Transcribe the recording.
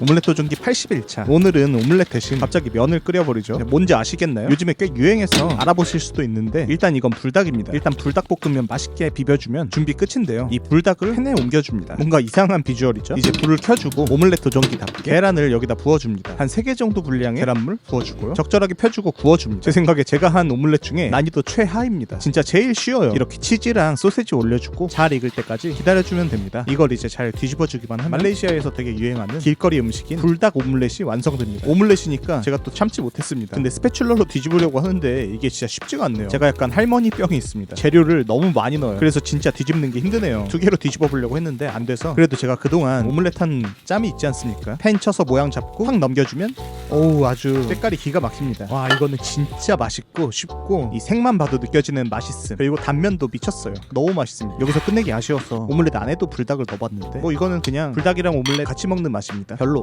오믈렛 도전기 81차. 오늘은 오믈렛 대신 갑자기 면을 끓여버리죠. 네, 뭔지 아시겠나요? 요즘에 꽤 유행해서 알아보실 수도 있는데 일단 이건 불닭입니다. 일단 불닭볶음면 맛있게 비벼주면 준비 끝인데요. 이 불닭을 팬에 옮겨줍니다. 뭔가 이상한 비주얼이죠? 이제 불을 켜주고 오믈렛 도전기답게 계란을 여기다 부어줍니다. 한 3개 정도 분량의 계란물 부어주고요. 적절하게 펴주고 구워줍니다. 제 생각에 제가 한 오믈렛 중에 난이도 최하입니다. 진짜 제일 쉬워요. 이렇게 치즈랑 소세지 올려주고 잘 익을 때까지 기다려주면 됩니다. 이걸 이제 잘 뒤집어주기만 하면 말레이시아에서 되게 유행하는 길거리 음식인 불닭 오믈렛이 완성됩니다. 오믈렛이니까 제가 또 참지 못했습니다. 근데 스패츌러로 뒤집으려고 하는데 이게 진짜 쉽지가 않네요. 제가 약간 할머니 병이 있습니다. 재료를 너무 많이 넣어요. 그래서 진짜 뒤집는 게 힘드네요. 두 개로 뒤집어 보려고 했는데 안 돼서 그래도 제가 그동안 오믈렛 한 짬이 있지 않습니까? 팬 쳐서 모양 잡고 확 넘겨주면 어우 아주 색깔이 기가 막힙니다. 와 이거는 진짜 맛있고 쉽고 이 색만 봐도 느껴지는 맛있음. 그리고 단면도 미쳤어요. 너무 맛있습니다. 여기서 끝내기 아쉬워서 오믈렛 안에도 불닭을 넣어봤는데 뭐 이거는 그냥 불닭이랑 오믈렛 같이 먹는 맛입니다. 별로